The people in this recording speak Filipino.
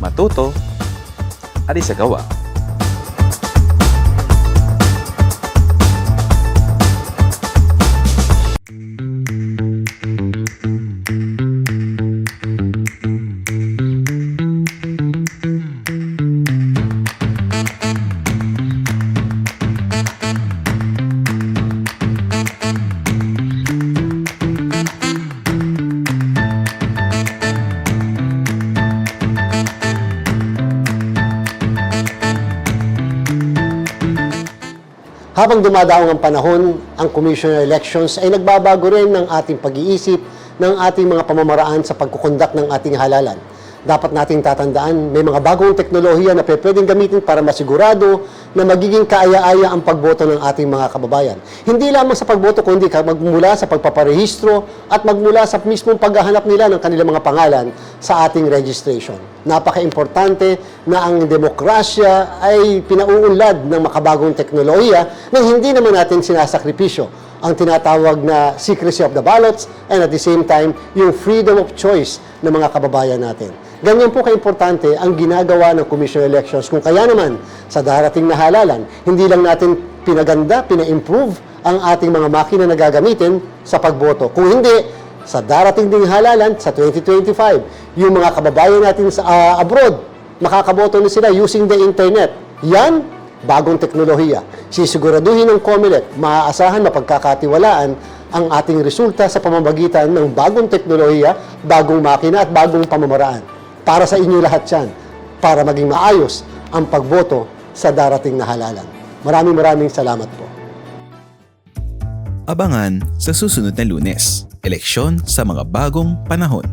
matuto, at isagawa. Habang dumadaong ang panahon, ang Commissioner Elections ay nagbabago rin ng ating pag-iisip ng ating mga pamamaraan sa pagkukondak ng ating halalan. Dapat nating tatandaan, may mga bagong teknolohiya na pwedeng gamitin para masigurado na magiging kaaya-aya ang pagboto ng ating mga kababayan. Hindi lamang sa pagboto, kundi magmula sa pagpaparehistro at magmula sa mismong paghahanap nila ng kanilang mga pangalan sa ating registration. Napaka-importante na ang demokrasya ay pinauunlad ng makabagong teknolohiya na hindi naman natin sinasakripisyo ang tinatawag na secrecy of the ballots and at the same time, yung freedom of choice ng mga kababayan natin. Ganyan po kaimportante ang ginagawa ng Commission on Elections kung kaya naman sa darating na halalan, hindi lang natin pinaganda, pina-improve ang ating mga makina na gagamitin sa pagboto. Kung hindi, sa darating ding halalan sa 2025, yung mga kababayan natin sa ah, abroad, makakaboto na sila using the internet. Yan, bagong teknolohiya. Sisiguraduhin ng COMELEC, maaasahan mapagkakatiwalaan ang ating resulta sa pamamagitan ng bagong teknolohiya, bagong makina at bagong pamamaraan. Para sa inyo lahat yan, para maging maayos ang pagboto sa darating na halalan. Maraming maraming salamat po. Abangan sa susunod na lunes. Eleksyon sa mga bagong panahon.